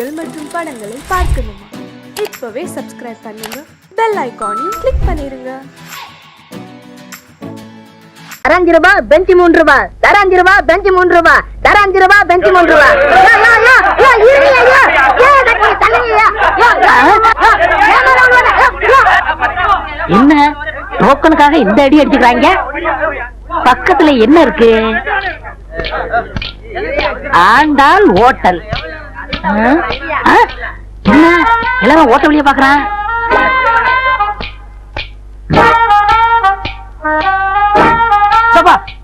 நிகழ்ச்சிகள் மற்றும் படங்களை பார்க்கணுமா இப்பவே சப்ஸ்கிரைப் பண்ணுங்க பெல் ஐகானையும் கிளிக் பண்ணிருங்க தரஞ்சு ரூபா பெஞ்சு மூன்று ரூபா தரஞ்சு ரூபா பெஞ்சு மூன்று ரூபா தரஞ்சு ரூபா பெஞ்சு மூன்று ரூபா. என்ன டோக்கனுக்காக இந்த அடி அடிச்சுக்கிறாங்க பக்கத்துல என்ன இருக்கு ஆண்டாள் ஹோட்டல்? என்ன எல்லாரும் ஓட்ட வழியா பாக்குறான்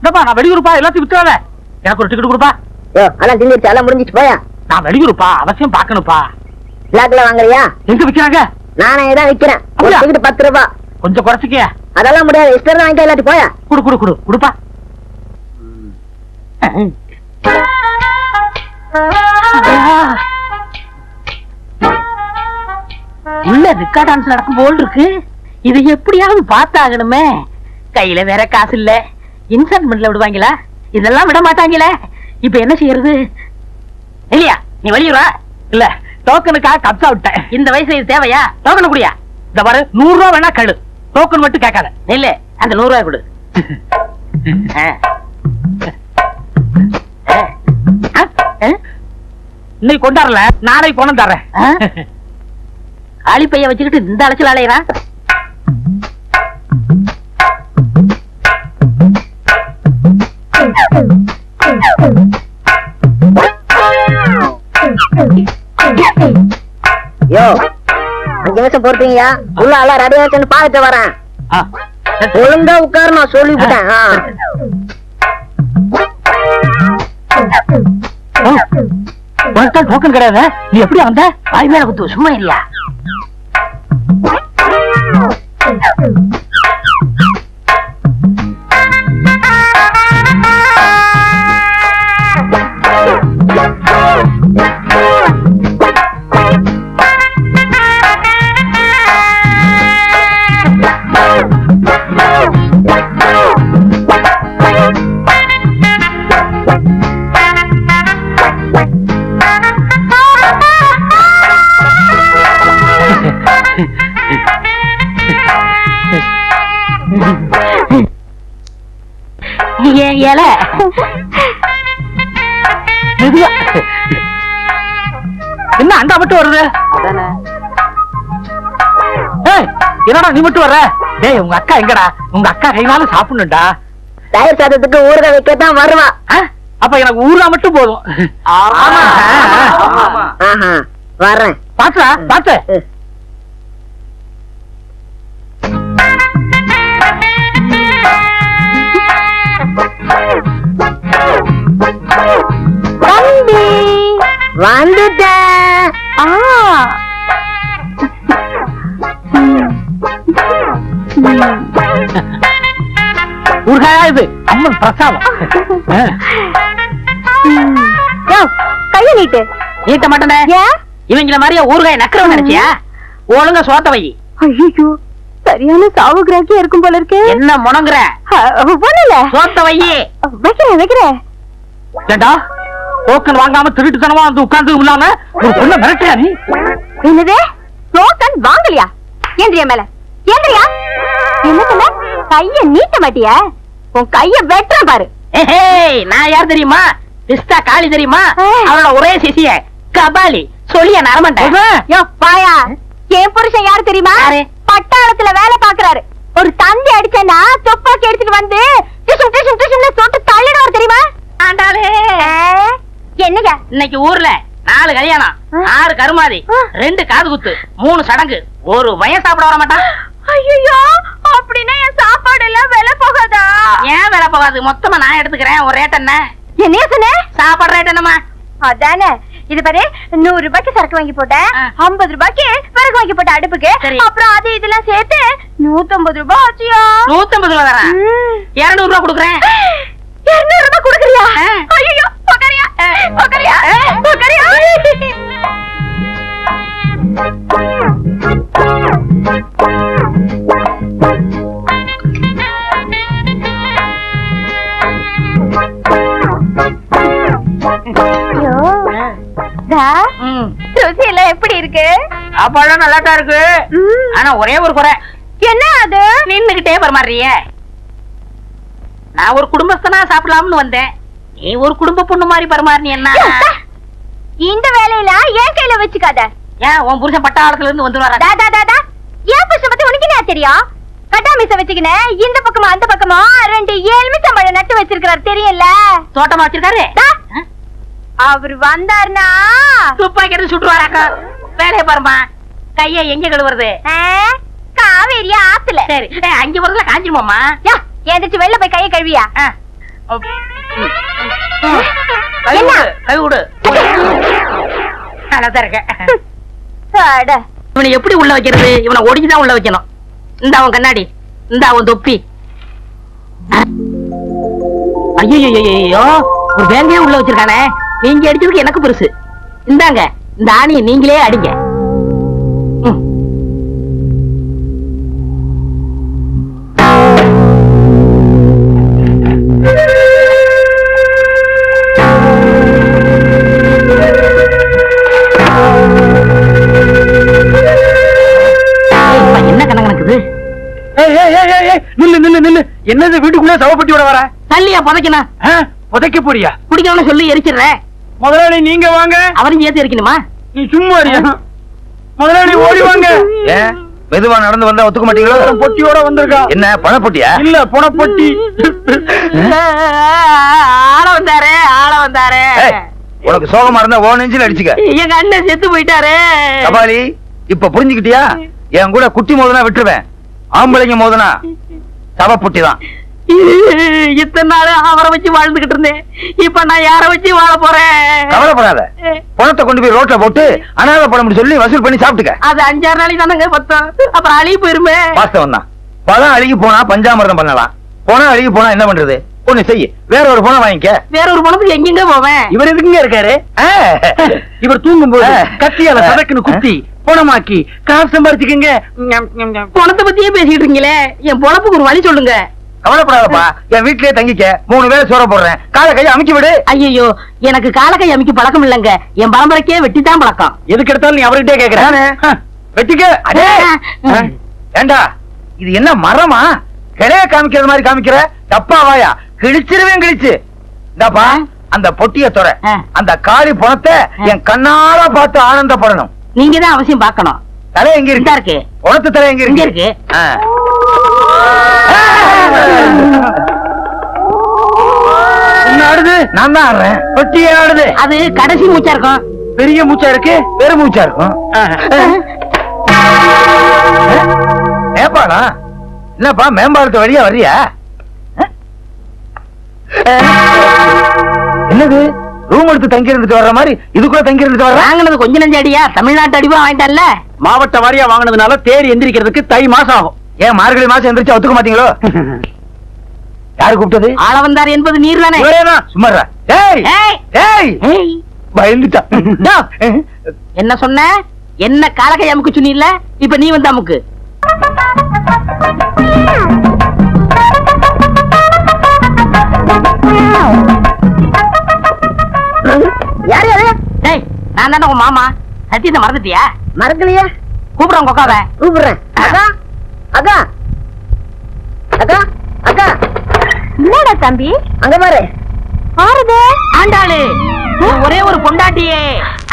டப்பா நான் வெளியூருப்பா எல்லாத்தையும் விட்டுறாத எனக்கு ஒரு டிக்கெட் கொடுப்பா யோ, அதான் திண்டிருச்சு எல்லாம் முடிஞ்சிட்டு போயா நான் வெளியூருப்பா அவசியம் பார்க்கணும்ப்பா பிளாக்ல வாங்குறியா எங்க விக்கிறாங்க நானே தான் விக்கிறேன் ஒரு அப்படியா? டிக்கெட் பத்து ரூபா கொஞ்சம் குறைச்சிக்க அதெல்லாம் முடியாது இஷ்டம் தான் வாங்கிக்க இல்லாட்டி போயா குடு குடு குடு குடுப்பா உள்ள ரிக்கா டான்ஸ் நடக்கும் போல் இருக்கு. இது எப்படியாவது பார்த்தாகணுமே. கையில வேற காசு இல்ல. இன்ஸ்டால்மெண்ட்ல விடுவாங்களா? இதெல்லாம் விட மாட்டாங்களே. இப்ப என்ன செய்யறது? இல்லையா நீ வெளியூரா இல்ல டோக்கனுக்காக கப்சா விட்டேன். இந்த வயசுல இது தேவையா? டோக்கன் குடியா? இந்த பாரு நூறு ரூபா வேணா கழு டோக்கன் மட்டும் கேட்காத. இல்ல அந்த நூறு ரூபாய் கொடு. ஆ. இன்னைக்கு கொண்டாடல நாளைக்கு கொண்டு தர்றேன் ஆ? காலி பைய வச்சுக்கிட்டு இந்த அலைச்சல் அலையறான் யோ அஞ்சு நிமிஷம் உள்ள எல்லாம் ரெடி ஆச்சுன்னு பாத்துட்டு வரேன். ஒழுங்கா உட்காரு நான் சொல்லிவிட்டேன் உனக்கு தான் டோக்கன் கிடையாது? நீ எப்படி வந்த? வாய் மேல குத்து சும்மா இல்லையா ஏன் இலை. என்ன அண்டா மட்டும் வருது என்னடா நீ மட்டும் வர்ற? டேய் உங்க அக்கா எங்கடா? உங்க அக்கா கைனால சாப்பிடணும்டா. தயிர் சாதத்துக்கு ஊறுகாய் வைக்கத்தான் வருவா? அப்ப எனக்கு ஊர்ல மட்டும் போதும். ஆமா. வரேன். பாத்துடா பாத்து. வந்துட்டேன் ஊர்காயா இது? அம்மன் பிரசாதம். கைய நீட்டு. நீட்ட மாட்டேனே. இவங்கள மாதிரியா ஊறுகாய் நக்கிறவன் நினைச்சியா? ஒழுங்கா சோத்த வை ஐயோ சரியான சாவு கிராக்கியா இருக்கும் போல இருக்கு. என்ன முணங்குற? ஒண்ணுல சோத்த வை வைக்கிறேன் வைக்கிறேன். ஏண்டா டோக்கன் வாங்காம திருட்டுத்தனமா வந்து உட்கார்ந்து இல்லாம ஒரு பொண்ணை மிரட்டியா நீ? என்னது? டோக்கன் வாங்கலையா? ஏந்திரியா மேல. ஏந்திரியா என்ன சொன்ன? கைய நீட்ட மாட்டியா? உன் கைய வெட்டுற பாரு. ஏய் நான் யார் தெரியுமா? பிஸ்தா காளி தெரியுமா. அவளோட ஒரே சிசிய கபாலி. சொல்லிய நரமண்டேன் யோ. பாயா என் புருஷன் யாரு தெரியுமா? பட்டாளத்துல வேலை பாக்குறாரு ஒரு தந்தி அடிச்சேன்னா துப்பாக்கி எடுத்துட்டு வந்து டிஷும் டிஷும் டிஷும்னு சொட்டு தள்ளிடுவார் தெரியுமா? ஆண்டாளே. என்னங்க? இன்னைக்கு ஊர்ல நாலு கல்யாணம். ஆறு கருமாதி. ரெண்டு காது குத்து மூணு சடங்கு. ஒரு வயன் சாப்பிட வர மாட்டான். ஐயோ அப்படின்னா என் சாப்பாடு எல்லாம் விலை போகாதா? ஏன் வேலை போகாது? மொத்தமா நான் எடுத்துக்கிறேன். ஒரு ரேட் என்ன? என்ன சொன்ன? சாப்பாடு ரேட் என்னமா அதானே. இது பாரு நூறு ரூபாய்க்கு சரக்கு வாங்கி போட்டேன். ஐம்பது ரூபாய்க்கு விறகு வாங்கி போட்ட அடுப்புக்கு. அப்புறம் அது இதெல்லாம் சேர்த்து நூத்தம்பது ரூபாய் ஆச்சியா? நூத்தம்பது ரூபா தரேன். இருநூறு ரூபா கொடுக்குறேன். இருநூறு ரூபாய் கொடுக்குறியா. ஐயோ ருசி எல்லாம் எப்படி இருக்கு? சாப்பாடு நல்லா தான் இருக்கு ஆனா ஒரே ஒரு குறை. என்ன அது? நின்னுகிட்டே பரமாறிய நான் ஒரு குடும்பஸ்தனா சாப்பிடலாம்னு வந்தேன். நீ ஒரு குடும்ப பொண்ணு மாதிரி பரமாறினி என்ன? இந்த வேலையில ஏன் கையில வச்சுக்காத. ஏன் உன் புருஷன் பட்டாளத்துல இருந்து வந்துருவாரா? டா, டா, டா, டா. ஏன் புருஷன் பத்தி உனக்கு என்ன தெரியும்? கட்டாமிச வச்சுக்கினேன் இந்த பக்கமா அந்த பக்கமா ரெண்டு எலுமிச்சம் பழம் நட்டு வச்சிருக்காரு தெரியல தோட்டமா வச்சிருக்காரு. அவர் வந்தாருனா துப்பாக்கி எடுத்து சுட்டுருவாராக்கா வேலையை பாருமா கைய எங்க கழுவுறது? காவேரி ஆத்துல. சரி. அங்க வரதுல காஞ்சிருமாமா யா, எந்திரிச்சு வெளில போய் கையை கழுவியா? ம். கை? விடு, கை விடு நல்லாதான் இருக்க அட. இவனை எப்படி உள்ள வைக்கிறது? இவனை ஒடிஞ்சுதான் உள்ள வைக்கணும். இந்த அவன் கண்ணாடி இந்த அவன் தொப்பி. ஐயோ ஒரு வேங்கையே உள்ள வச்சிருக்கானே. நீங்க அடிச்சதுக்கு எனக்கு பெருசு. இந்தாங்க இந்த ஆணியை நீங்களே அடிங்க. என்னது வீட்டுக்குள்ளே சவப்பட்டியோட வர? தள்ளியா புதைக்கணும். ஆ, புதைக்க போறியா? குடிக்கணும்னு சொல்லி எரிச்சிடுறேன் முதலாளி நீங்க வாங்க. அவரையும் சேர்த்து எரிக்கணுமா? நீ சும்மா முதலாளி ஓடி வாங்க. மெதுவா நடந்து வந்தா ஒத்துக்க மாட்டீங்களோ? பொட்டியோட வந்திருக்கா. என்ன பணப்பொட்டியா? இல்ல புனப்பொட்டி ஆள வந்தாரு ஆள வந்தாரு. உனக்கு சோகமா இருந்தா ஓ நெஞ்சில் அடிச்சுக்க. எங்க அண்ணன் செத்து போயிட்டாரு. கபாலி இப்ப புரிஞ்சுக்கிட்டியா? என் கூட குட்டி மோதனா விட்டுருவேன். ஆம்பளைங்க மோதனா சவப்பொட்டி தான் இத்தனை நாள் அவரை வச்சு வாழ்ந்துகிட்டு இருந்தேன். இப்ப நான் யார வச்சு வாழ போறேன்? கவலைப்படாத. பணத்தை கொண்டு போய் ரோட்ல போட்டு அனாதை பணம் சொல்லி வசூல் பண்ணி சாப்பிட்டுக்க. அது அஞ்சாறு நாளைக்கு தானங்க பத்தம். அப்புறம் அழிவு போயிருமே. வாஸ்தவம் தான் பழம் அழுகி போனா பஞ்சாமிர்தம் பண்ணலாம். பணம் அழுகி போனா என்ன பண்றது? ஒண்ணு செய்ய வேற ஒரு பணம் வாங்கிக்க. வேற ஒரு பணத்துக்கு எங்கெங்க போவேன்? இவர் எதுக்குங்க இருக்காரு. இவர் தூங்கும் போது. கத்தியால சதக்குன்னு குத்தி பணமாக்கி காசு சம்பாரிச்சுக்கங்க. பணத்தை பத்தியே பேசிட்டு இருக்கீங்களே? என் பொழப்புக்கு ஒரு வழி சொல்லுங்க. கவலைப்படாதப்பா. என் வீட்லயே தங்கிக்க. மூணு வேளை சோற போடுறேன். காலை கையை அமைக்கி விடு. ஐயோ எனக்கு காலக்கை அமைக்க பழக்கம் இல்லைங்க. என் பரம்பரைக்கே வெட்டித்தான் பழக்கம். எதுக்கு எடுத்தாலும் நீ அவர்கிட்டே கேக்குற. நானு? வெட்டிக்க. அடே. ஆ. ஏண்டா இது என்ன மரமா? கிளைய காமிக்கிறது மாதிரி காமிக்கிற? தப்பா வாயா. கிழிச்சிருவேன் கிழிச்சு. இந்தாப்பா அந்த பொட்டிய துற. அந்த காலி பணத்தை என் கண்ணால பார்த்து ஆனந்தப்படணும். நீங்க தான் அவசியம் பார்க்கணும். தலை எங்க இந்தா இருக்கு. உனத்து தலை எங்க இங்க இருக்கு. இருக்கு ஆடுது? நான் தான் ஆடுறேன். ஆடுது? அது கடைசி மூச்சா இருக்கும். பெரிய மூச்சா இருக்கு? பெருமூச்சா இருக்கும். ஏப்பாடா என்னப்பா மேம்பாலத்து வழியா வர்றியா? என்னது? ரூம் எடுத்து தங்கி இருந்துட்டு வர்ற மாதிரி இதுக்குள்ள தங்கி இருந்துட்டு வர்ற? வாங்கினது கொஞ்ச நஞ்ச அடியா தமிழ்நாட்டு அடிவா வாங்கிட்டல்ல? மாவட்ட வாரியா வாங்கினதுனால தேடி எந்திரிக்கிறதுக்கு தை மாசம் ஆகும். ஏன் மார்கழி மாசம் எந்திரிச்சு ஒத்துக்க மாட்டீங்களோ? யாரு கூப்பிட்டது? ஆள வந்தார் என்பது நீர் தானே? சும்மா இருடா. டேய் ஏய், டேய் ஏய், பயந்துட்டான் டோ. என்ன சொன்ன? என்ன காலக்கை அமுக்கு சொன்னீல்ல? இப்ப நீ வந்து அமுக்கு. நான் தானே மாமா? சத்தியத்தை மறந்துட்டியா? மறக்கலையா. கூப்பிடுறேன் கொக்காவ கூப்பிடுறேன். அக்கா அக்கா. அக்கா அக்கா. என்னடா தம்பி? அங்க பாரு. ஆண்டாளு நீ ஒரே ஒரு பொண்டாட்டியே.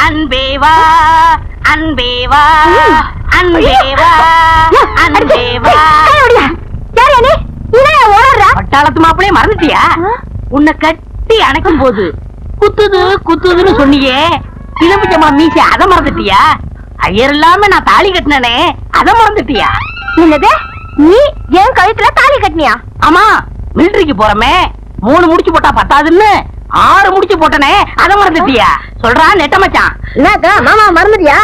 அன்பே வா அன்பே வா அன்பே வா அன்பே வா. பட்டாளத்து மாப்பிளைய மறந்துட்டியா? உன்னை கட்டி அணைக்கும் போது குத்துது குத்துதுன்னு சொன்னியே. இளம்பிச்சமா மீச அத மறந்துட்டியா? ஐயர் இல்லாம நான் தாலி கட்டினனே அத மறந்துட்டியா? என்னது? நீ என் கழுத்துல தாலி கட்டினியா? ஆமா மிலிட்டரிக்கு போறமே மூணு முடிச்சு போட்டா பத்தாதுன்னு ஆறு முடிச்சு போட்டனே அத மறந்துட்டியா? சொல்றா நெட்ட மச்சான். என்னக்கா மாமா மறந்துட்டியா?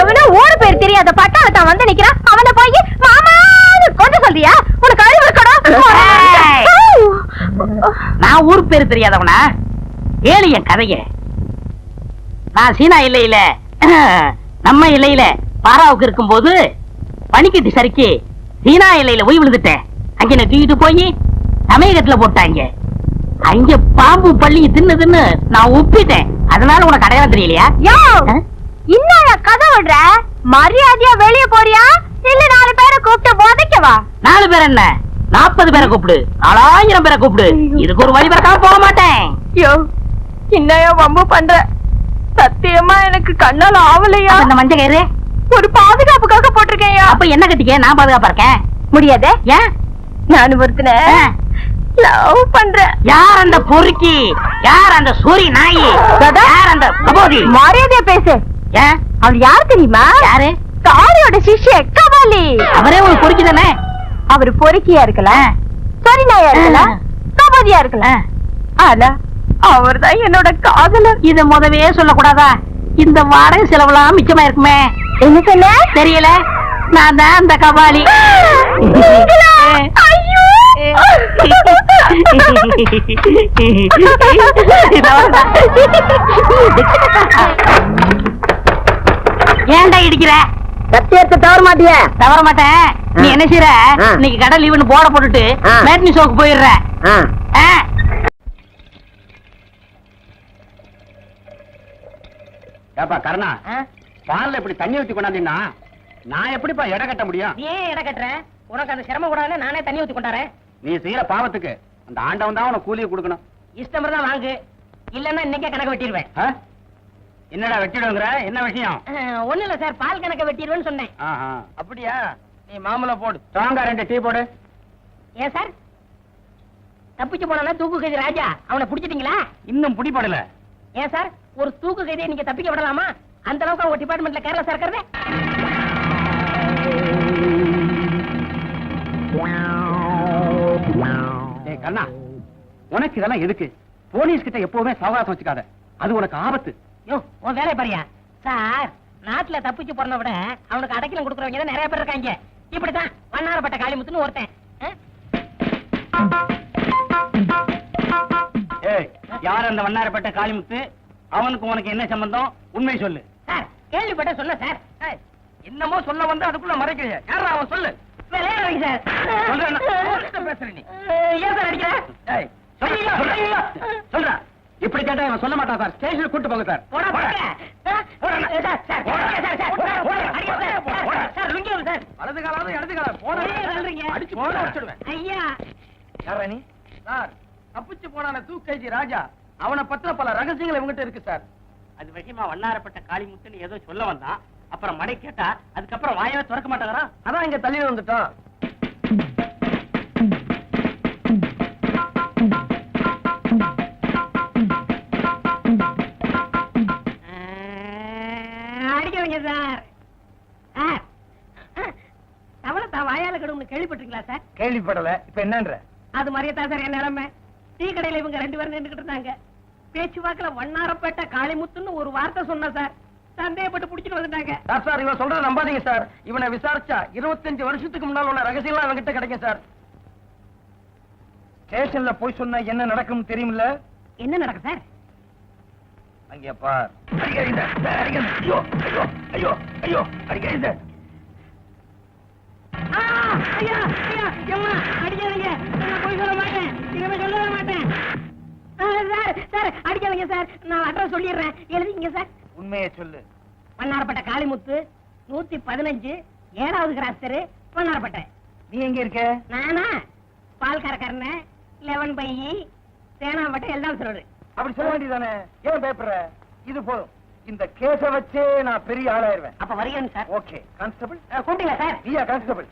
எவனோ ஊரு பேர் தெரியாத பட்டாளத்தான் வந்து நிக்கிறான். அவனை போய் மாமா! கொஞ்சம் சொல்றியா? உனக்கு அழிவு ஏய். நான் ஊருக்கு பேரு தெரியாதவனா? ஏழு என் கதைய. நான் சீனா இல்லையில நம்ம இல்லையில பாராவுக்கு இருக்கும்போது பனிக்கட்டி சறுக்கி சீனா இல்லையில போய் விழுந்துட்டேன். அங்க என்ன தூக்கிட்டு போய் சமயகத்துல போட்டாங்க. அங்க பாம்பு பள்ளி தின்னு தின்னு நான் உப்பிட்டேன் அதனால உனக்கு அடையாளம் தெரியலையா? இன்னும் கதை விடுற மரியாதையா வெளிய போறியா? இல்ல நாலு பேரை கூப்பிட்டு போதைக்கவா நாலு பேர் என்ன? நாற்பது பேரை கூப்பிடு. நாலாயிரம் பேரை கூப்பிடு. இதுக்கு ஒரு வழி பிறக்காம போக மாட்டேன். யோ என்னையா வம்பு பண்ற. சத்தியமா எனக்கு கண்ணால ஆவலையா? அப்ப இந்த மஞ்சள் கயிறு ஒரு பாதுகாப்புக்காக போட்டிருக்கேன்யா அப்ப என்ன கட்டிக்க? நான் பாதுகாப்பா இருக்கேன். முடியாது. ஏன்? நான் ஒருத்தன. லவ் பண்றேன். யார் அந்த பொறுக்கி? யார் அந்த சூரி நாயி? யார் அந்த கபோதி மரியாதையா பேசு. ஏன் அவர் யார் தெரியுமா? யாரு? காரியோட சிஷ்ய கபாலி அவரே ஒரு பொறுக்கி தானே? அவர் பொறுக்கியா இருக்கலாம். சரி நாயா இருக்கலாம். கபாலியா இருக்கலாம். ஆனா அவர்தான் என்னோட காதலர். இத முதவே சொல்லக்கூடாதா? இந்த வாடகை செலவுலாம் மிச்சமா இருக்குமே. என்ன சொன்ன? தெரியல. நான் தான் அந்த கபாலி! ஏன்டா இடிக்கிற? சத்தியத்தை தவற மாட்டிய. தவற மாட்டேன். நீ என்ன செய்யற. இன்னைக்கு கடை லீவுன்னு போட போட்டுட்டு. மேட்னி ஷோக்கு போயிடுற ஆ. ஏப்பா கருணா. ஆ? பால்ல இப்படி தண்ணி ஊத்தி கொண்டாந்தீங்கன்னா நான் எப்படிப்பா எடை கட்ட முடியும்? நீ ஏன் இடம் கட்டுற? உனக்கு அந்த சிரமம் கூடாதுன்னு நானே தண்ணி ஊத்தி கொண்டாரேன் நீ செய்யற பாவத்துக்கு அந்த ஆண்டவன் தான் உனக்கு கூலியை கொடுக்கணும். இஷ்டம் தான் வாங்கு. இல்லன்னா இன்னைக்கே கணக்கு வெட்டிடுவேன். ஆ? என்னடா வெட்டிடுங்கிற என்ன விஷயம்? ஒண்ணு இல்ல சார் பால் கணக்க வெட்டிடுவேன்னு சொன்னேன். அப்படியா? நீ மாமலை போடு. ஸ்ட்ராங்கா ரெண்டு டீ போடு. ஏன் சார்? தப்பிச்சு போனா தூக்கு கைதி ராஜா அவனை பிடிச்சிட்டீங்களா? இன்னும் பிடிபடல. ஏன் சார்? ஒரு தூக்கு கைதியை நீங்க தப்பிக்க விடலாமா? அந்த அளவுக்கு அவங்க டிபார்ட்மெண்ட்ல கேரளா சார் இருக்கிறது? ஏய் கண்ணா உனக்கு இதெல்லாம் எதுக்கு? போலீஸ் கிட்ட எப்பவுமே சவகாசம் வச்சுக்காத. அது உனக்கு ஆபத்து. யோ உன் வேலையை பாரியா சார் நாட்டுல தப்பிச்சு போறத விட அவனுக்கு அடைக்கலம் கொடுக்கறவங்க நிறைய பேர் இருக்காங்க. இப்படித்தான் வண்ணாரப்பட்ட காளிமுத்துன்னு ஒருத்தன். யார் அந்த வண்ணாரப்பட்ட காளிமுத்து? அவனுக்கு உனக்கு என்ன சம்பந்தம்? உண்மை சொல்லு. சார் கேள்விப்பட்ட சொன்ன சார். என்னமோ சொல்ல வந்து அதுக்குள்ள மறைக்கிறிய யாரா அவன் சொல்லு? சொல்றா. இப்படி கேட்டா இவன் சொல்ல மாட்டான் சார். ஸ்டேஷனுக்கு கூட்டு போங்க சார். வலது காலாவது இடது காலம் போடா ஏன் தள்ளுறீங்க? அடிச்சு போட. வச்சிடுவேன் ஐயா. யாரா நீ? சார் தப்பிச்சு போனான தூக்கைஜி ராஜா. அவனை பத்தின பல ரகசியங்கள் இவங்கிட்ட இருக்கு சார். அது விஷயமா வண்ணாரப்பட்ட காளிமுத்துன்னு ஏதோ சொல்ல வந்தான். அப்புறம் மடை கேட்டா அதுக்கப்புறம் வாயவே திறக்க மாட்டாங்கறான் அதான் இங்க தள்ளி வந்துட்டான் அடிக்கிறீங்க சார். சார் தவளை தான் வாயால கடும்னு கேள்விப்பட்டிருக்கீங்களா சார்? கேள்விப்படல. இப்ப என்னன்ற? அது மாதிரியே தான் சார் என் நிலைமை. டீ கடையில இவங்க ரெண்டு பேரும் நின்றுகிட்டு இருந்தாங்க. பேச்சுவாக்குல வண்ணாரப்பேட்டை காளிமுத்துன்னு ஒரு வார்த்தை சொன்ன சார் சந்தேகப்பட்டு புடிச்சிட்டு வந்துட்டாங்க சார் சார் இவன் சொல்றத நம்பாதீங்க சார் இவனை விசாரிச்சா இருபத்தஞ்சு வருஷத்துக்கு முன்னால் உள்ள ரகசியம்லாம் அவன்கிட்ட கிடைக்கும் சார் ஸ்டேஷன்ல போய் சொன்னா என்ன நடக்கும் தெரியுமில்ல என்ன நடக்கும் சார் அங்கே பார். ஐயோ ஐயோ ஐயோ ஐயோ அடிக்காதீங்க. ஆ, ஐயா, ஐயா, எம்மா, அடிக்காதீங்க. நான் பொய் சொல்ல மாட்டேன். சார், சார், அடிக்காதீங்க சார். நான் அட்ரஸ் சொல்லிடுறேன். எழுதிக்கங்க சார். உண்மையை சொல்லு. வண்ணாரப்பேட்டை காளிமுத்து நூத்தி பதினஞ்சு ஏழாவது கிராஸ் தெரு வண்ணாரப்பேட்டை நீ எங்க இருக்க? நானா? பால் கறக்கறன லெவன் பை தேனாம்பட்டை எல்லாம் சொல்றது அப்படி சொல்ல வேண்டியதானே ஏன் பயப்படுற இது போதும். இந்த கேஸ வச்சே நான் பெரிய ஆளாயிருவேன். அப்ப வருகிறேன் சார். ஓகே. கான்ஸ்டபிள்? கூப்பிட்டீங்களா சார்? நீயா கான்ஸ்டபிள்?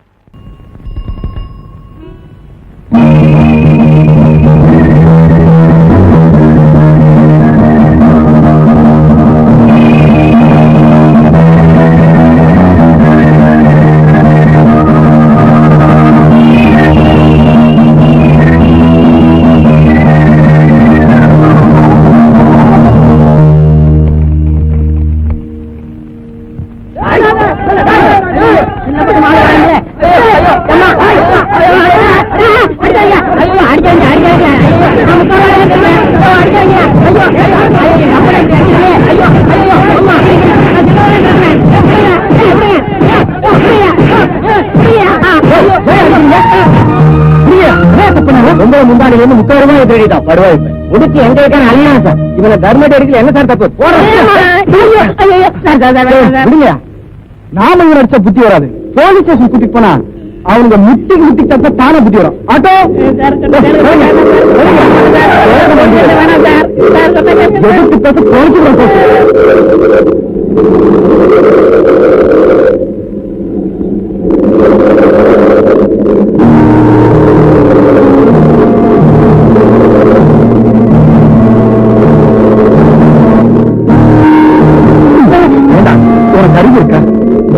ரொம்ப முந்தாடி வந்து முக்காயிரம் ரூபாய் தேடிட்டான் படுவாய் முடிச்சு எங்க இருக்கான்னு அழியணும் சார் இவனை தர்மடி அடிக்கல என்ன சார் தப்பு விடுங்க நாம இவன் அடிச்சா புத்தி வராது போலீஸ் ஸ்டேஷன் கூட்டிட்டு போனா அவனுங்க முட்டிக்கு முட்டி தப்ப தானே புத்தி வரும் ஆட்டோ எதிர்த்து பேச போலீஸ்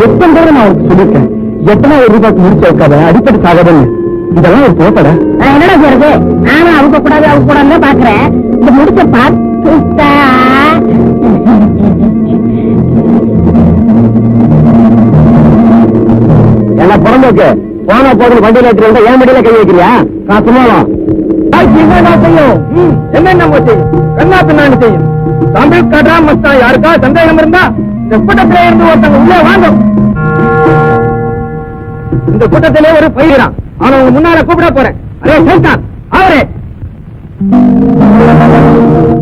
எத்தனை தடவை நான் உனக்கு சொல்லியிருக்கேன் எத்தனை ஒரு ரூபாய்க்கு முடிச்சு வைக்காத? அடிப்படை சாகாதன்னு இதெல்லாம் ஒரு போட்டட நான் என்னடா செய்யறது நானும் அவங்க கூடாது அவங்க கூடாது பாக்குறேன். இந்த முடிச்ச பார்த்துட்டா? எல்லாம் பிறந்தோக்கு போனா போதும். வண்டியில எடுத்து ஏன் வண்டியில கை வைக்கிறியா? நான் சும்மாவும் என்ன செய்யும் என்னென்ன செய்யும் என்ன பின்னாடி செய்யும் தமிழ் கடா மஸ்தா யாருக்கா சந்தேகம் இருந்தா? இந்த கூட்டத்திலே இருந்து ஒருத்தங்க உள்ள வாங்க. இந்த கூட்டத்திலே ஒரு பயிரான் அவன் உங்க முன்னால கூப்பிட போறேன். அரே சைத்தான் அவரே.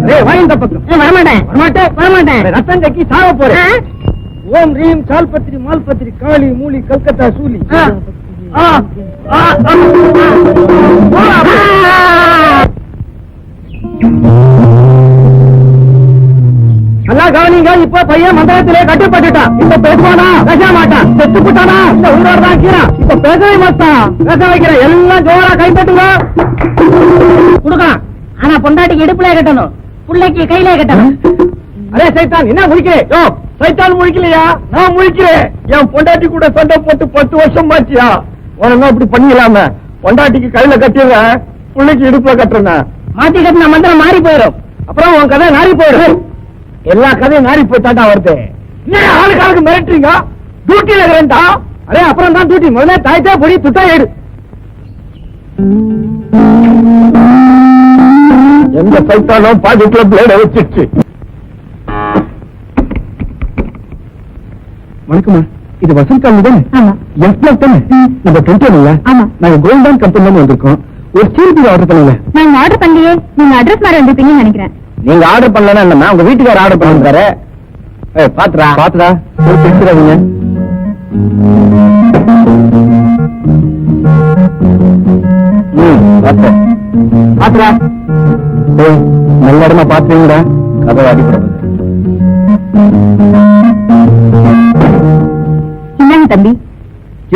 அரே வாய் இந்த பக்கம். வரமாட்டேன். வரமாட்டேன். வரமாட்டேன் ரத்தம் கக்கி சாவ போறேன். ஓம் ரீம் கால்பத்திரி மால்பத்திரி காளி மூலி கல்கத்தா சூலி. ஆ. ஆ, ஆ, கவனிங்க இப்ப பையன் மந்திரத்திலே கட்டுப்பட்டுட்டான். இப்ப பேசுவானா? பேச மாட்டான். செத்து போட்டானா? இந்த உயிரோட தான் கீறான் இப்ப பேசவே மாட்டான். பேச வைக்கிறேன் எல்லாம் ஜோரா கைப்பட்டுங்க கொடுக்கலாம் ஆனா பொண்டாட்டிக்கு இடுப்புல கட்டணும். பிள்ளைக்கு கையில கட்டணும். அரே சைத்தான் என்ன முழிக்கிறே? யோ சைத்தான் முழிக்கலையா? நான் என் பொண்டாட்டி கூட சண்டை போட்டு பத்து வருஷம் ஆச்சியா? உனக்கு அப்படி பண்ணிக்கலாம பொண்டாட்டிக்கு கையில கட்டிடுற பிள்ளைக்கு இடுப்புல கட்டுறேன் மாத்தி கட்டின மந்திரம் மாறி போயிடும் அப்புறம் உன் கதை நாரி போயிடும் எல்லா கதையும் நாரி போயிட்டாண்டா வருது என்ன ஆளுக்கு ஆளுக்கு மிரட்டுறீங்க டியூட்டில இருக்கிறேன்டா. அரே அப்புறம் தான் டியூட்டி முதல்ல தாய்த்தா பொடி துட்டா ஏடு. எந்த சைத்தாலும் பாக்கெட்ல பிளேட வச்சிருச்சு. வணக்கம்மா. இது வசந்த் காலனி தானே? ஆமா. எஸ் பிளாக் தானே? நம்ம டுவெண்ட்டி இல்ல ஆமா. நாங்க கோல்டன் கம்பெனில வந்திருக்கோம். ஒரு ஸ்டீல் ஆர்டர் பண்ணல நாங்க ஆர்டர் பண்ணலையே. நீங்க அட்ரஸ் மாதிரி வந்திருப்பீங்கன்னு நினைக்கிறேன். நீங்க ஆர்டர் பண்ணலன்னா என்னம்மா? உங்க வீட்டுக்கார ஆர்டர் பண்ணிருக்காரு. ஏய் பாத்துடா. பாத்துடா. ஏய் நல்ல இடமா பாத்துறீங்கடா. கதவை அடிப்பட என்னங்க தம்பி?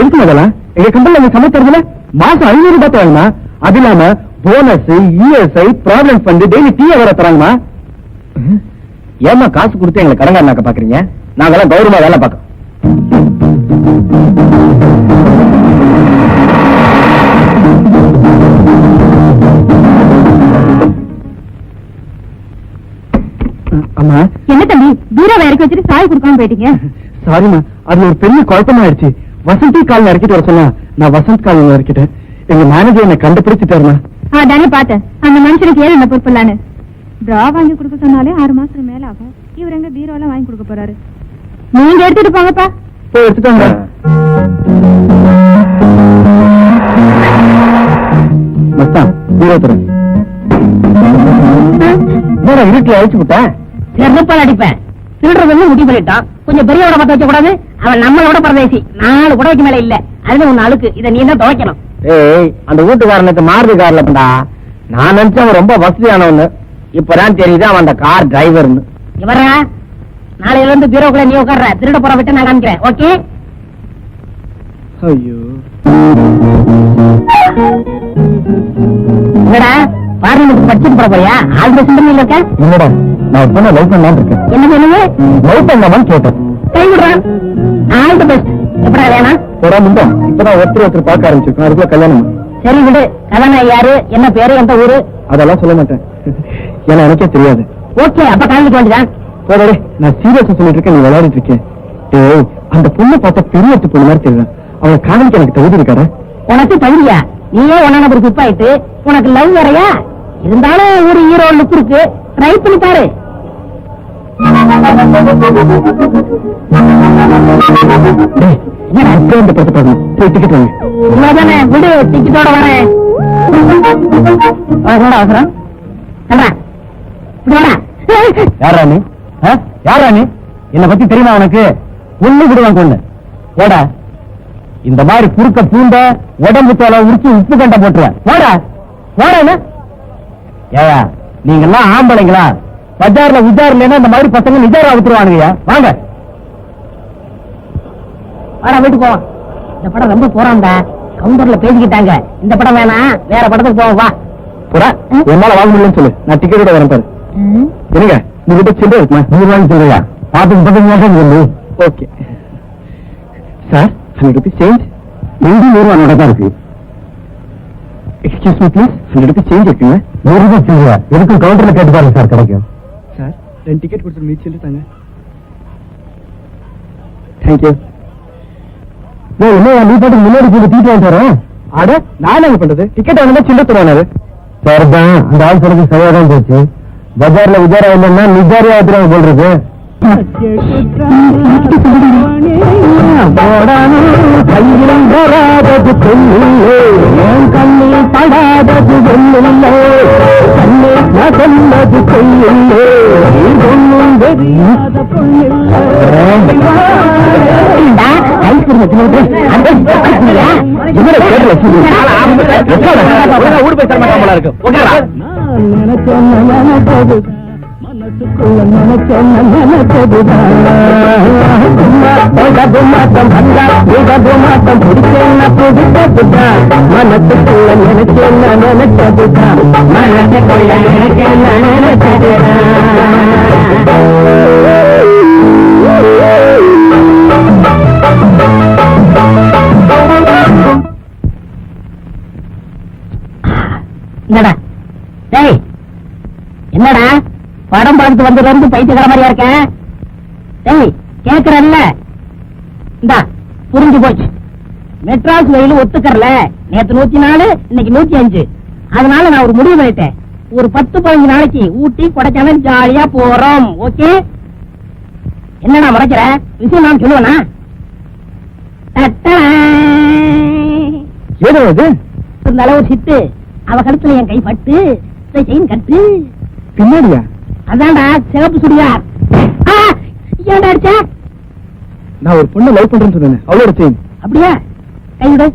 எதுக்கு அதெல்லாம் எங்க கம்பெனில சமைக்கிறதுல மாசம் ஐநூறு ரூபாய் தராங்கம்மா அது இல்லாம bonus ESI problem fund daily tea வர தராங்கம்மா. ஏமா காசு கொடுத்து எங்களை கடங்காரனாக்க பாக்குறீங்க? நாங்கெல்லாம் கௌரவமா வேலை பார்க்கறோம். அம்மா. என்ன தம்பி பீரோவை இறக்கி வச்சுட்டு சாய் கொடுக்காம போயிட்டீங்க? சாரிம்மா அது ஒரு பெரிய குழப்பமாயிடுச்சு. வசந்தி கால் இறக்கிட்டு வர சொன்னா நான் வசந்த் கால் இறக்கிட்டேன். எங்க மேனேஜர் என்னை கண்டுபிடிச்சிட்டாருமா. அதானே பார்த்தேன். அந்த மனுஷனுக்கு ஏன் என்ன பொறுப்பில்லான்னு? டிரா வாங்கி கொடுக்க சொன்னாலே ஆறு மாசத்துக்கு மேல ஆகும். இவர் எங்க பீரோல வாங்கி கொடுக்க போறாரு. நீங்க எடுத்துட்டு போங்கப்பா. போய் பீரோ தரேன். என்னடா இருட்டில் அழைச்சு விட்டேன் செருப்பால் அடிப்பேன். திருடுறது முடிவு பண்ணிட்டான் கொஞ்சம் பெரியவட பத்த வைக்க கூடாது அவன் நம்மளோட பரதேசி. நாலு குடவைக்கு மேல இல்ல. அதுல ஒண்ணு அழுக்கு. இதை நீ தான் துவைக்கணும். ஏய் அந்த வீட்டுக்காரனுக்கு மாருதி கார்ல பண்ணா நான் நினைச்சேன் அவன் ரொம்ப வசதியானவன்னு இப்பதான் தெரியுது அவன் அந்த கார் டிரைவர்னு இவரா? நாளையில இருந்து பீரோக்குள்ள நீ உட்கார்ற. திருட போற விட்டு நான் காமிக்கிறேன். ஓகே? ஐயோ. என்னடா? பார்லிமெண்ட் படிச்சுட்டு போற போறியா? ஆல்ரெடி சிந்தனையில் இருக்க? என்னடா நான் பொண்ணை லவ் பண்ணலாம்னு இருக்கேன்? என்ன சொல்லுங்க லவ் பண்ணலாமான்னு கேட்டேன். கை விடுறான் ஆல் தி பெஸ்ட் எப்படா வேணாம் போடா முந்தம் இப்பதான் ஒருத்தர் ஒருத்தர் பார்க்க ஆரம்பிச்சிருக்கோம் அதுக்குள்ள கல்யாணம் சரி விடு. யாரு? என்ன பேரு? எந்த ஊரு? அதெல்லாம் சொல்ல மாட்டேன். ஏன்னா எனக்கே தெரியாது. ஓகே அப்ப காமிக்க வேண்டியதான் போடே நான் சீரியஸா சொல்லிட்டு இருக்கேன். நீ விளையாடிட்டு இருக்கேன் டேய் அந்த பொண்ணை பார்த்தா பெரிய பொண்ணு மாதிரி தெரியல. அவளை காதலிக்க எனக்கு தகுதி இருக்காரு உனக்கு தகுதியா? நீயே ஒன்னா நம்பர் குப் ஆயிட்டு உனக்கு லவ் வேறையா? இருந்தாலும் ஒரு ஹீரோ லுக் இருக்கு. ட்ரை பண்ணி பாரு. என்ன பத்தி தெரியுமா உனக்கு? ஒண்ணு விடுவான் கொண்டு போடா. இந்த மாதிரி குறுக்க பூண்ட உடம்பு தோலை உரிச்சு உப்பு கண்ட போட்டுருவேன். போடா. போடா என்ன? ஏயா நீங்க எல்லாம் ஆம்பளைங்களா? பஜார்ல உஜார் இல்லைன்னா இந்த மாதிரி பசங்க நிஜாரா விட்டுருவானுங்கய்யா. வாங்க. வாடா வீட்டுக்கு போவோம். இந்த படம் ரொம்ப போறான்டா. கவுண்டர்ல பேசிக்கிட்டாங்க. இந்த படம் வேணாம். வேற படத்துக்கு போவோம் வா. போடா. என்னால வாங்க முடியலன்னு சொல்லு. நான் டிக்கெட்டோட வரேன் பாரு. என்னங்க நீ கிட்ட சில்லறை இருக்குமா நூறு ரூபாய்க்கு சொல்றியா பாத்து முப்பத்தஞ்சு மாசம் சொல்லு. Okay. Sir hundred rupees change எங்க நூறு ரூபா நோட்டா தான் இருக்கு. Excuse me please hundred rupees change இருக்குங்க நூறு ரூபாய் சில்லறையா எதுக்கும் கவுண்டர்ல கேட்டு பாருங்க சார் கிடைக்கும் சார் ரெண்டு டிக்கெட் கொடுத்து மீட் சொல்லி தாங்க. தேங்க்யூ என்ன நீ பாட்டு முன்னாடி போட்டு தீட்டு வந்துறோம் அட நான் என்ன பண்றது? டிக்கெட் வாங்கினா சில்லறை தருவானாரு சரிதான் அந்த ஆள் சொல்றது சரியா தான் போச்சு. பஜார்ல உஜாரா இல்லைன்னா நிஜாரியா எடுத்துருவாங்க போல் இருக்கு. கையிலும் வராதது பெண்ணில்லை என் கண்ணில் படாதது வெண்ணில்லை கண்ணில் நகர்ந்தது பெண்ணில்லை ஒன்றும் தெரியாத மனசுக்குள்ள நினைச்சேன் நினைச்சதுதான் மனசுக்குள்ள நினைச்சேன் நினைச்சதுதான் என்னடா டேய் என்னடா படம் பார்த்து வந்ததுல இருந்து பைத்தியக்கார மாதிரியா இருக்கேன் டேய் கேக்குறல்ல. இந்தா புரிஞ்சு போச்சு. மெட்ராஸ் வெயில் ஒத்துக்கறல. நேத்து நூத்தி நாலு இன்னைக்கு நூத்தி அஞ்சு. அதனால நான் ஒரு முடிவு பண்ணிட்டேன். ஒரு பத்து பதினஞ்சு நாளைக்கு ஊட்டி கொடைக்கானல் ஜாலியா போறோம். ஓகே? என்னடா முறைக்கிற? விஷயம் நான் சொல்லுவேனா? அளவு சித்து அவ கழுத்துல என் கை பட்டு. செயின் கட்டு. பின்னாடியா? அதான்டா சிவப்பு சுடியார் ஏன்டா அடிச்ச? நான் ஒரு பொண்ணை லவ் பண்றேன்னு சொன்னேன் அவளோட செயின் அப்படியா? கைவிடு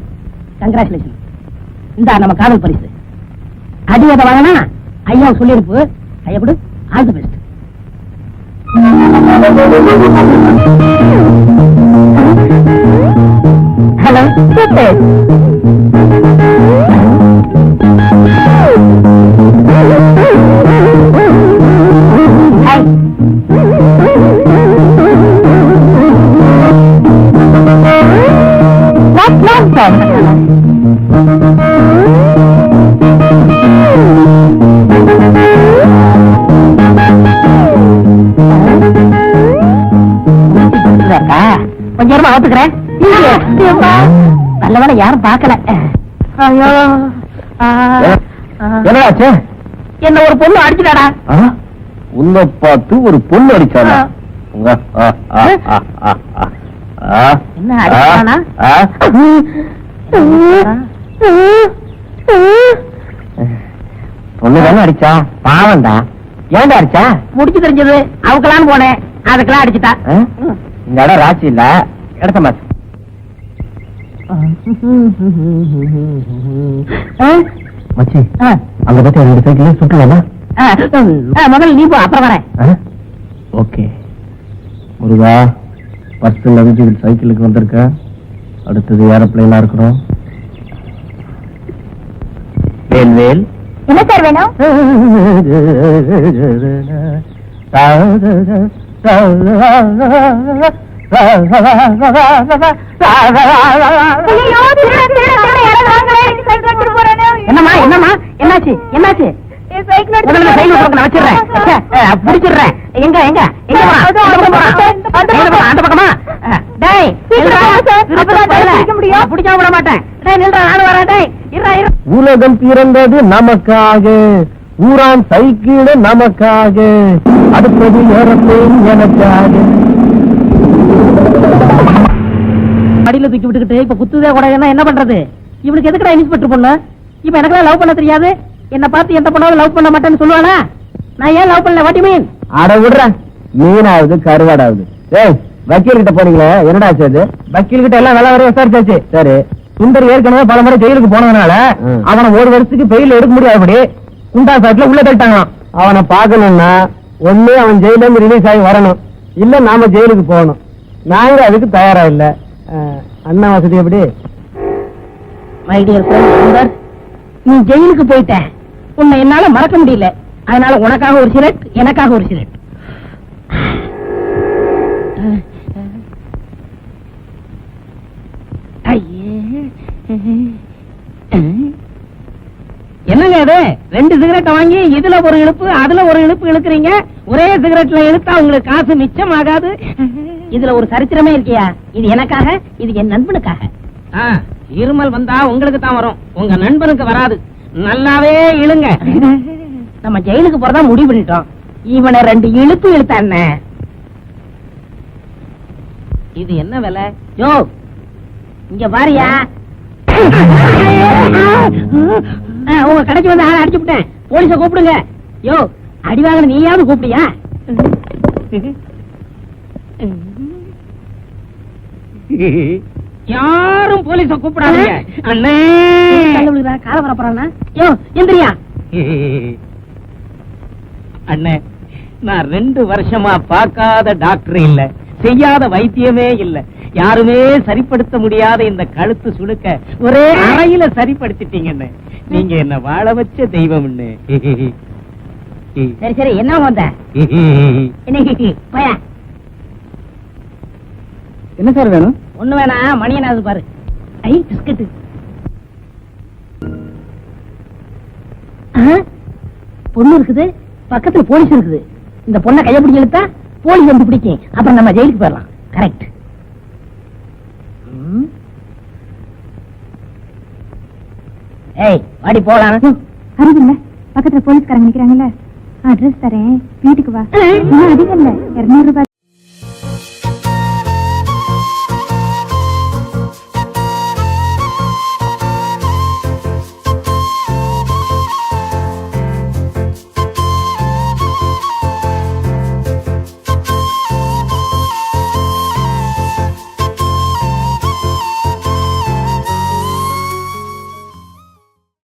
கங்க்ராச்சுலேஷன் இந்த நம்ம காதல் பரிசு. அடி அதை வாங்கினா ஐயா சொல்லியிருப்பு. கையை கொடு. All the best hello! கொஞ்ச நேரமா ஆத்துக்கிறேன் நல்ல வேலை யாரும் பார்க்கல. ஐயோ. என்னடாச்சு? என்ன ஒரு பொண்ணு அடிச்சுட்டாடா. உன்னை பார்த்து ஒரு பொண்ணு அடிச்சானா. என்ன அடிச்சானா? பொண்ணு தானே அடிச்சா? பாவம்டா. ஏன்டா அடிச்சா? முடிச்சு தெரிஞ்சது. அவக்கலான்னு போனேன். அதுக்கெல்லாம் அடிச்சுட்டா? இந்த இடம் ராசி இல்ல. இடத்த மாத்து மச்சி. ஆ, அங்க பத்தி ரெண்டு சைக்கிள் ஆ, முதல்ல நீ போ அப்புறம் வரேன். ஓகே. முருகா ஃபர்ஸ்ட் லவிஜி சைக்கிளுக்கு வந்திருக்க. அடுத்தது ஏரோப்ளைனா இருக்கணும். வேல் வேல். என்ன சார் வேணும்? என்னம்மா என்னம்மா? என்னாச்சு? என்னாச்சு? பிடிச்சிடுறேன். எங்க எங்க? எங்க? அந்த பக்கமா பிடிக்காம விட மாட்டேன். உலகம் பிறந்தது நமக்காக. ஊரான் சைக்கிள் நமக்காக. அடுத்தது ஏரோப்ளைன் எனக்காக. அடியில தூக்கி விட்டுக்கிட்டு இப்ப குத்துதே கூட என்ன பண்றது? இவனுக்கு எதுக்குடா இன்ஸ்பெக்டர் பொண்ணு? இப்ப எனக்கெல்லாம் லவ் பண்ண தெரியாது. என்ன பார்த்து எந்த பொண்ணாவது லவ் பண்ண மாட்டேன்னு சொல்லுவானா நான் ஏன் லவ் பண்ணல? வாட்டி மீன் அட விடுற. மீனாவது கருவாடாவது. ஏய் வக்கீல் கிட்ட போனீங்களே என்னடா ஆச்சு வக்கீல் கிட்ட எல்லாம் நல்ல வரையும் விசாரிச்சாச்சு. சரி. சுந்தர் ஏற்கனவே பல முறை ஜெயிலுக்கு போனதுனால அவனை ஒரு வருஷத்துக்கு பெயில் எடுக்க முடியாதபடி குண்டா சாட்டுல உள்ள தட்டாங்களாம் அவனை பார்க்கணும்னா ஒண்ணு அவன் ஜெயில இருந்து ரிலீஸ் ஆகி வரணும். இல்ல நாம ஜெயிலுக்கு போகணும். நாங்க அதுக்கு தயாரா இல்ல. அண்ணா வசதி எப்படி? மை டியர் நீ ஜெயிலுக்கு போயிட்ட உன்னை என்னால மறக்க முடியல. அதனால உனக்காக ஒரு சிரட் எனக்காக ஒரு சிரட். என்னங்க இது? ரெண்டு சிகரெட்டை வாங்கி இதுல ஒரு இழுப்பு அதுல ஒரு இழுப்பு இழுக்கிறீங்க. ஒரே சிகரெட்ல இழுத்தா உங்களுக்கு காசு மிச்சம் ஆகாது இதுல ஒரு சரித்திரமே இருக்கியா? இது எனக்காக இது என் நண்பனுக்காக. இருமல் வந்தா உங்களுக்கு தான் வரும். உங்க நண்பனுக்கு வராது. நல்லாவே இழுங்க. நம்ம ஜெயிலுக்கு போறதா முடிவு பண்ணிட்டோம். இவனை ரெண்டு இழுப்பு இழுத்தான் இது என்ன விலை? யோ இங்க பாரியா. உங்க கடைக்கு வந்து ஆளை அடிச்சு விட்டேன். போலீஸ கூப்பிடுங்க. யோ அடி வாங்கின நீயாவது கூப்பிடியா? யாரும் போலீஸ கூப்பிடாதீங்க. அண்ணே. கால வர போறானா? யோ எந்திரியா. அண்ணே நான் ரெண்டு வருஷமா பார்க்காத டாக்டர் இல்ல. செய்யாத வைத்தியமே இல்ல. யாருமே சரிப்படுத்த முடியாத இந்த கழுத்து சுணுக்க ஒரே அறையில சரிப்படுத்திட்டீங்க நீங்க என்ன வாழ வச்ச தெய்வம் சரி சரி என்ன வந்த? என்ன சார் வேணும்? ஒண்ணு வேணா மணியனாவது பாரு. ஐ பிஸ்கட் பொண்ணு இருக்குது பக்கத்துல போலீஸ் இருக்குது. இந்த பொண்ணை கைய பிடிச்சு இழுத்தா போலீஸ் வந்து பிடிக்கும். அப்புறம் நம்ம ஜெயிலுக்கு போயிடலாம். கரெக்ட் ஏய் வாடி போலாம் அறிவில்ல பக்கத்துல போலீஸ்காரங்க நிக்கிறாங்கல்ல. அட்ரஸ் தரேன். வீட்டுக்கு வா. அதிகம் இல்ல. இருநூறு ரூபாய்